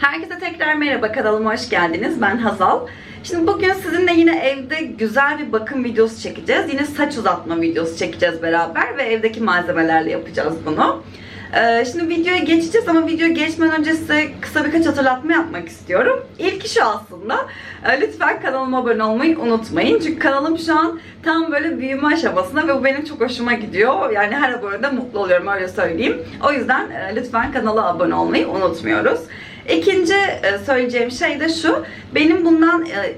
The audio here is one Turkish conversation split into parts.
Herkese tekrar merhaba kanalıma hoş geldiniz. Ben Hazal. Şimdi bugün sizinle yine evde güzel bir bakım videosu çekeceğiz. Yine saç uzatma videosu çekeceğiz beraber ve evdeki malzemelerle yapacağız bunu. Ee, şimdi videoya geçeceğiz ama videoya geçmeden önce size kısa birkaç hatırlatma yapmak istiyorum. İlki şu aslında. Ee, lütfen kanalıma abone olmayı unutmayın. Çünkü kanalım şu an tam böyle büyüme aşamasında ve bu benim çok hoşuma gidiyor. Yani her abonede mutlu oluyorum öyle söyleyeyim. O yüzden e, lütfen kanala abone olmayı unutmuyoruz. İkinci e, söyleyeceğim şey de şu. Benim bundan e,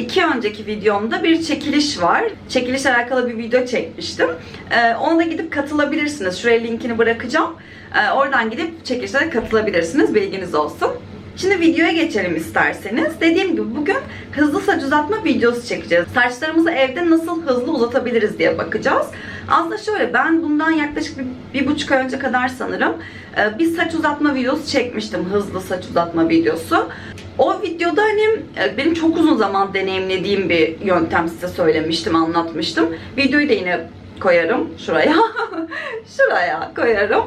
iki önceki videomda bir çekiliş var. Çekilişle alakalı bir video çekmiştim. E, ona da gidip katılabilirsiniz. Şuraya linkini bırakacağım. E, oradan gidip çekilişe de katılabilirsiniz. Bilginiz olsun. Şimdi videoya geçelim isterseniz. Dediğim gibi bugün hızlı saç uzatma videosu çekeceğiz. Saçlarımızı evde nasıl hızlı uzatabiliriz diye bakacağız. Aslında şöyle ben bundan yaklaşık bir, bir buçuk ay önce kadar sanırım e, bir saç uzatma videosu çekmiştim. Hızlı saç uzatma videosu. O videoda hani e, benim çok uzun zaman deneyimlediğim bir yöntem size söylemiştim, anlatmıştım. Videoyu da yine koyarım şuraya. şuraya koyarım.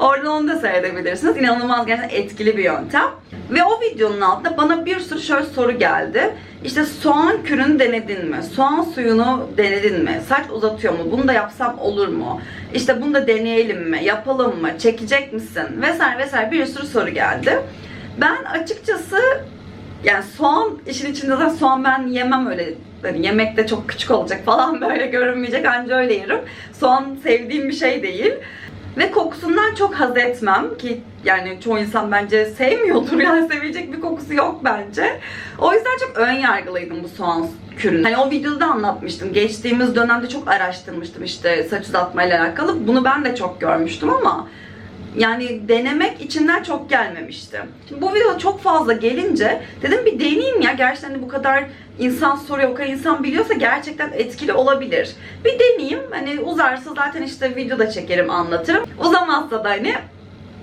Oradan onu da seyredebilirsiniz. İnanılmaz gerçekten etkili bir yöntem. Ve o videonun altında bana bir sürü şöyle soru geldi. İşte soğan kürünü denedin mi? Soğan suyunu denedin mi? Saç uzatıyor mu? Bunu da yapsam olur mu? İşte bunu da deneyelim mi? Yapalım mı? Çekecek misin? Vesaire vesaire bir sürü soru geldi. Ben açıkçası yani soğan işin içinde zaten soğan ben yemem öyle hani yemekte çok küçük olacak falan böyle görünmeyecek anca öyle yerim. Soğan sevdiğim bir şey değil. Ve kokusundan çok haz etmem ki yani çoğu insan bence sevmiyordur yani sevecek bir kokusu yok bence. O yüzden çok ön yargılıydım bu soğan kürünü. Hani o videoda da anlatmıştım. Geçtiğimiz dönemde çok araştırmıştım işte saç uzatmayla alakalı. Bunu ben de çok görmüştüm ama yani denemek içinden çok gelmemişti. Şimdi bu video çok fazla gelince dedim bir deneyeyim ya. Gerçekten de bu kadar insan soruyor, o kadar insan biliyorsa gerçekten etkili olabilir. Bir deneyeyim. Hani uzarsa zaten işte videoda çekerim, anlatırım. Uzamazsa da hani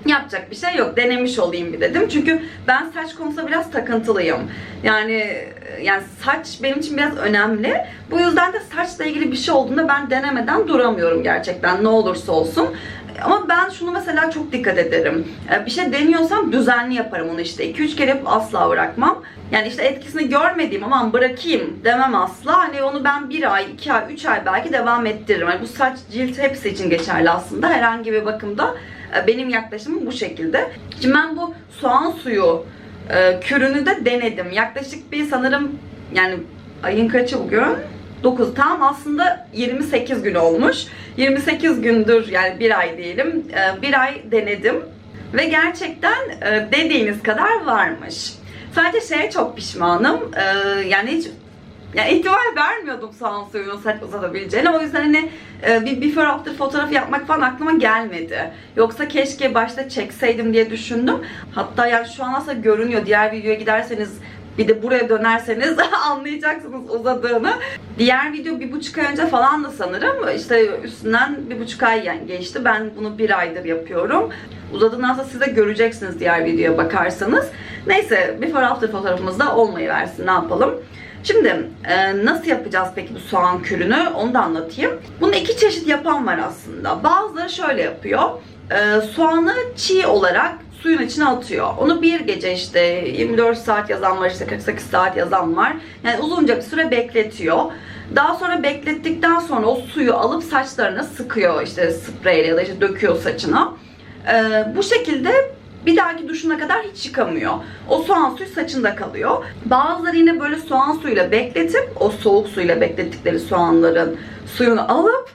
yapacak bir şey yok. Denemiş olayım bir dedim. Çünkü ben saç konusunda biraz takıntılıyım. Yani yani saç benim için biraz önemli. Bu yüzden de saçla ilgili bir şey olduğunda ben denemeden duramıyorum gerçekten. Ne olursa olsun. Ama ben şunu mesela çok dikkat ederim. Ee, Bir şey deniyorsam düzenli yaparım onu işte. 2-3 kere asla bırakmam. Yani işte etkisini görmediğim aman bırakayım demem asla. Hani onu ben 1 ay, 2 ay, 3 ay belki devam ettiririm. Yani bu saç, cilt hepsi için geçerli aslında. Herhangi bir bakımda e, benim yaklaşımım bu şekilde. Şimdi ben bu soğan suyu e, kürünü de denedim. Yaklaşık bir sanırım yani ayın kaçı bugün? 9 tam aslında 28 gün olmuş. 28 gündür yani bir ay diyelim e, bir ay denedim ve gerçekten e, dediğiniz kadar varmış. Sadece şeye çok pişmanım e, yani hiç yani ihtimal vermiyordum soğan suyunun saç uzatabileceğine. O yüzden hani bir before after fotoğrafı yapmak falan aklıma gelmedi. Yoksa keşke başta çekseydim diye düşündüm. Hatta yani şu an aslında görünüyor. Diğer videoya giderseniz bir de buraya dönerseniz anlayacaksınız uzadığını. Diğer video bir buçuk ay önce falan da sanırım. İşte üstünden bir buçuk ay yani geçti. Ben bunu bir aydır yapıyorum. Uzadığını aslında siz de göreceksiniz diğer videoya bakarsanız. Neyse before after fotoğrafımızda olmayı versin ne yapalım. Şimdi e, nasıl yapacağız peki bu soğan kürünü onu da anlatayım. Bunu iki çeşit yapan var aslında. Bazıları şöyle yapıyor. E, soğanı çiğ olarak suyun içine atıyor. Onu bir gece işte 24 saat yazan var işte 48 saat yazan var. Yani uzunca bir süre bekletiyor. Daha sonra beklettikten sonra o suyu alıp saçlarına sıkıyor işte spreyle ya da işte döküyor saçına. Ee, bu şekilde bir dahaki duşuna kadar hiç yıkamıyor. O soğan suyu saçında kalıyor. Bazıları yine böyle soğan suyuyla bekletip o soğuk suyla beklettikleri soğanların suyunu alıp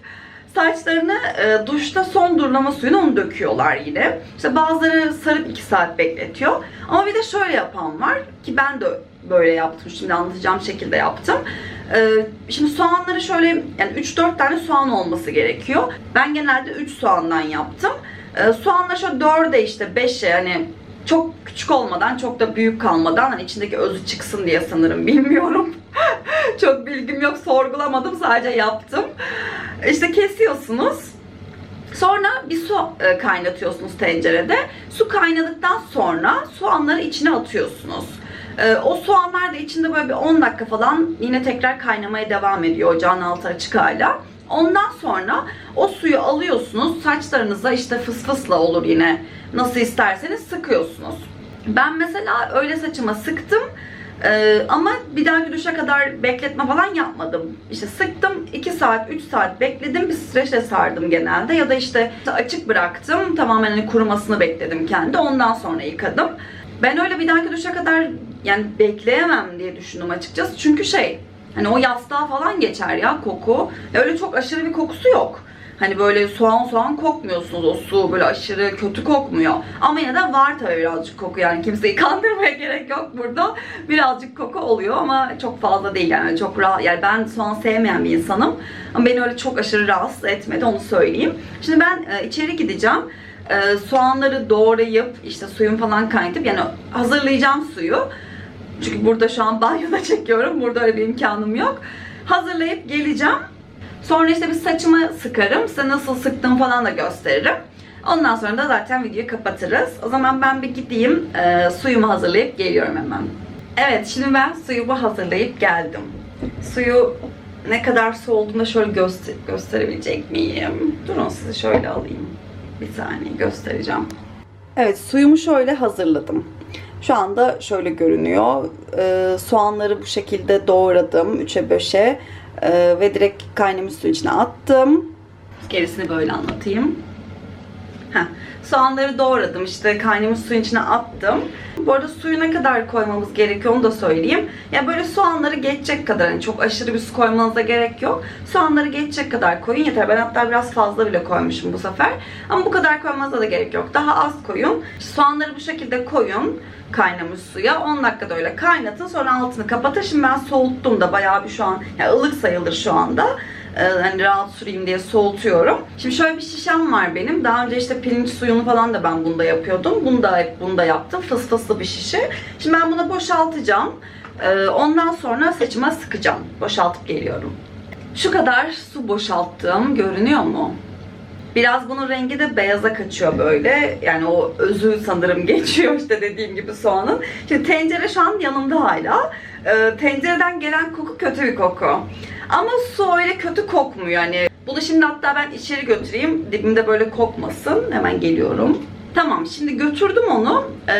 saçlarını e, duşta son durulama suyuna onu döküyorlar yine. İşte bazıları sarıp 2 saat bekletiyor. Ama bir de şöyle yapan var ki ben de böyle yaptım. Şimdi anlatacağım şekilde yaptım. E, şimdi soğanları şöyle yani 3-4 tane soğan olması gerekiyor. Ben genelde 3 soğandan yaptım. E, soğanları şöyle 4'e işte 5'e yani çok küçük olmadan çok da büyük kalmadan hani içindeki özü çıksın diye sanırım bilmiyorum. çok bilgim yok sorgulamadım sadece yaptım. İşte kesiyorsunuz. Sonra bir su e, kaynatıyorsunuz tencerede. Su kaynadıktan sonra soğanları içine atıyorsunuz. E, O soğanlar da içinde böyle bir 10 dakika falan yine tekrar kaynamaya devam ediyor ocağın altı açık hala. Ondan sonra o suyu alıyorsunuz. Saçlarınıza işte fısfısla olur yine. Nasıl isterseniz sıkıyorsunuz. Ben mesela öyle saçıma sıktım. Ee, ama bir dahaki duşa kadar bekletme falan yapmadım. İşte sıktım 2 saat 3 saat bekledim bir streçle sardım genelde ya da işte açık bıraktım tamamen hani kurumasını bekledim kendi ondan sonra yıkadım. Ben öyle bir dahaki duşa kadar yani bekleyemem diye düşündüm açıkçası çünkü şey hani o yastığa falan geçer ya koku. Öyle çok aşırı bir kokusu yok. Hani böyle soğan soğan kokmuyorsunuz o su böyle aşırı kötü kokmuyor. Ama yine de var tabii birazcık koku yani kimseyi kandırmaya gerek yok burada. Birazcık koku oluyor ama çok fazla değil yani çok rahat. Yani ben soğan sevmeyen bir insanım. Ama beni öyle çok aşırı rahatsız etmedi onu söyleyeyim. Şimdi ben e, içeri gideceğim. E, soğanları doğrayıp işte suyun falan kaynatıp yani hazırlayacağım suyu. Çünkü burada şu an banyoda çekiyorum. Burada öyle bir imkanım yok. Hazırlayıp geleceğim. Sonra işte bir saçımı sıkarım. Size nasıl sıktığımı falan da gösteririm. Ondan sonra da zaten videoyu kapatırız. O zaman ben bir gideyim. e, suyumu hazırlayıp geliyorum hemen. Evet şimdi ben suyumu hazırlayıp geldim. Suyu ne kadar su olduğunu da şöyle göster gösterebilecek miyim? Durun sizi şöyle alayım. Bir saniye göstereceğim. Evet suyumu şöyle hazırladım. Şu anda şöyle görünüyor. Ee, soğanları bu şekilde doğradım 3'e 5'e Ee, ve direkt kaynamış su içine attım. Gerisini böyle anlatayım. Heh, soğanları doğradım işte kaynamış suyun içine attım. Bu arada suyu ne kadar koymamız gerekiyor onu da söyleyeyim. Ya böyle soğanları geçecek kadar hani çok aşırı bir su koymanıza gerek yok. Soğanları geçecek kadar koyun yeter. Ben hatta biraz fazla bile koymuşum bu sefer. Ama bu kadar koymanıza da gerek yok. Daha az koyun. Soğanları bu şekilde koyun kaynamış suya. 10 dakikada öyle kaynatın. Sonra altını kapatın. Şimdi ben soğuttum da bayağı bir şu an yani ılık sayılır şu anda e, hani rahat süreyim diye soğutuyorum. Şimdi şöyle bir şişem var benim. Daha önce işte pirinç suyunu falan da ben bunda yapıyordum. Bunu da hep bunda yaptım. Fıs fıslı bir şişe. Şimdi ben bunu boşaltacağım. E, Ondan sonra saçıma sıkacağım. Boşaltıp geliyorum. Şu kadar su boşalttım. Görünüyor mu? Biraz bunun rengi de beyaza kaçıyor böyle. Yani o özü sanırım geçiyor işte dediğim gibi soğanın. Şimdi tencere şu an yanımda hala. Ee, tencereden gelen koku kötü bir koku. Ama su öyle kötü kokmuyor hani. Bunu şimdi hatta ben içeri götüreyim. Dibimde böyle kokmasın. Hemen geliyorum. Tamam şimdi götürdüm onu. Ee,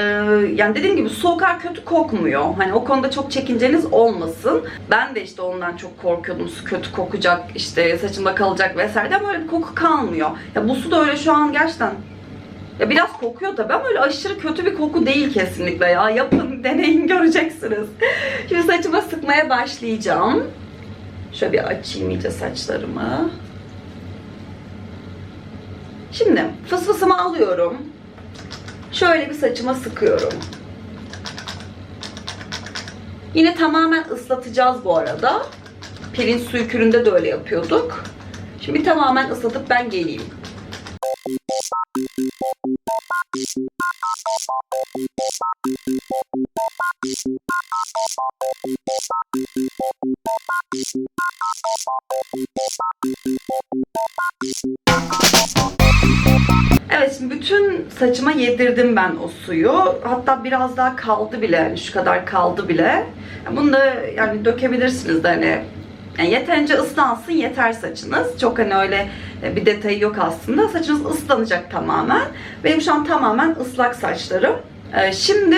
yani dediğim gibi kadar kötü kokmuyor. Hani o konuda çok çekinceniz olmasın. Ben de işte ondan çok korkuyordum. Su kötü kokacak, işte saçımda kalacak vesaire ama öyle bir koku kalmıyor. Ya bu su da öyle şu an gerçekten ya biraz kokuyor tabii ama öyle aşırı kötü bir koku değil kesinlikle ya. Yapın, deneyin göreceksiniz. Şimdi saçıma sıkmaya başlayacağım. Şöyle bir açayım iyice saçlarımı. Şimdi fısfısımı alıyorum. Şöyle bir saçıma sıkıyorum. Yine tamamen ıslatacağız bu arada. Pirinç suyu küründe de öyle yapıyorduk. Şimdi tamamen ıslatıp ben geleyim. Saçıma yedirdim ben o suyu. Hatta biraz daha kaldı bile. Yani şu kadar kaldı bile. Bunu da yani dökebilirsiniz de hani yani yeterince ıslansın yeter saçınız. Çok hani öyle e, bir detayı yok aslında. Saçınız ıslanacak tamamen. Benim şu an tamamen ıslak saçlarım. Ee, Şimdi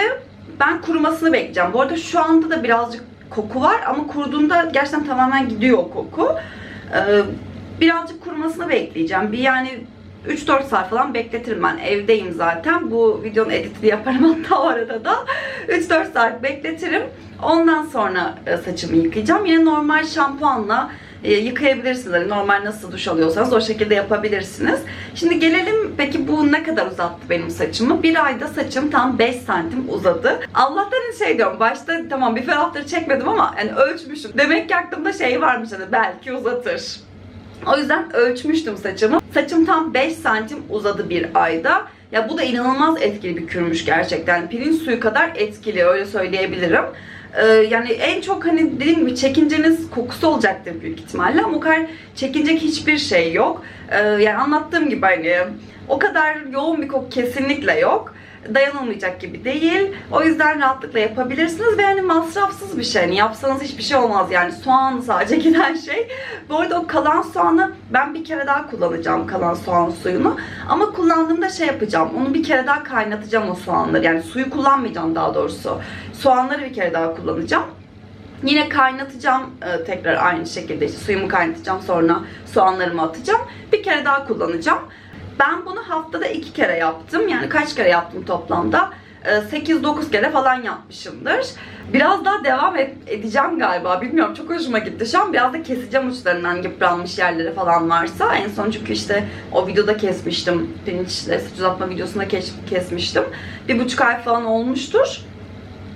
ben kurumasını bekleyeceğim. Bu arada şu anda da birazcık koku var ama kuruduğunda gerçekten tamamen gidiyor o koku. Ee, Birazcık kurumasını bekleyeceğim. Bir yani 3-4 saat falan bekletirim ben. Evdeyim zaten. Bu videonun editini yaparım hatta o arada da. 3-4 saat bekletirim. Ondan sonra e, saçımı yıkayacağım. Yine normal şampuanla e, yıkayabilirsiniz. Hani normal nasıl duş alıyorsanız o şekilde yapabilirsiniz. Şimdi gelelim peki bu ne kadar uzattı benim saçımı? Bir ayda saçım tam 5 santim uzadı. Allah'tan hani şey diyorum başta tamam bir haftadır çekmedim ama yani ölçmüşüm. Demek ki aklımda şey varmış hani belki uzatır. O yüzden ölçmüştüm saçımı. Saçım tam 5 santim uzadı bir ayda. Ya bu da inanılmaz etkili bir kürmüş gerçekten. Pirinç suyu kadar etkili öyle söyleyebilirim. Ee, yani en çok hani dediğim gibi çekinceniz kokusu olacaktır büyük ihtimalle ama o kadar çekinecek hiçbir şey yok. Ee, yani anlattığım gibi hani o kadar yoğun bir koku kesinlikle yok. Dayanılmayacak gibi değil. O yüzden rahatlıkla yapabilirsiniz ve yani masrafsız bir şey. Yani yapsanız hiçbir şey olmaz yani soğan sadece giden şey. Bu arada o kalan soğanı ben bir kere daha kullanacağım kalan soğan suyunu. Ama kullandığımda şey yapacağım. Onu bir kere daha kaynatacağım o soğanları. Yani suyu kullanmayacağım daha doğrusu. Soğanları bir kere daha kullanacağım. Yine kaynatacağım e, tekrar aynı şekilde işte suyumu kaynatacağım sonra soğanlarımı atacağım. Bir kere daha kullanacağım. Ben bunu haftada iki kere yaptım. Yani kaç kere yaptım toplamda? E, 8-9 kere falan yapmışımdır. Biraz daha devam et- edeceğim galiba. Bilmiyorum çok hoşuma gitti. Şu an biraz da keseceğim uçlarından yıpranmış yerleri falan varsa. En son çünkü işte o videoda kesmiştim. Pirinçle saç uzatma videosunda kes- kesmiştim. Bir buçuk ay falan olmuştur.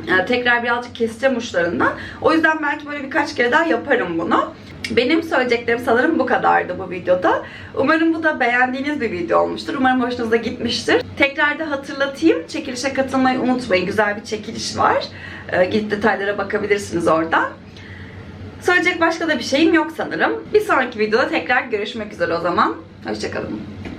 Ee, tekrar birazcık keseceğim uçlarından. O yüzden belki böyle birkaç kere daha yaparım bunu. Benim söyleyeceklerim sanırım bu kadardı bu videoda. Umarım bu da beğendiğiniz bir video olmuştur. Umarım hoşunuza gitmiştir. Tekrar da hatırlatayım. Çekilişe katılmayı unutmayın. Güzel bir çekiliş var. Ee, gidip detaylara bakabilirsiniz oradan. Söyleyecek başka da bir şeyim yok sanırım. Bir sonraki videoda tekrar görüşmek üzere o zaman. Hoşçakalın.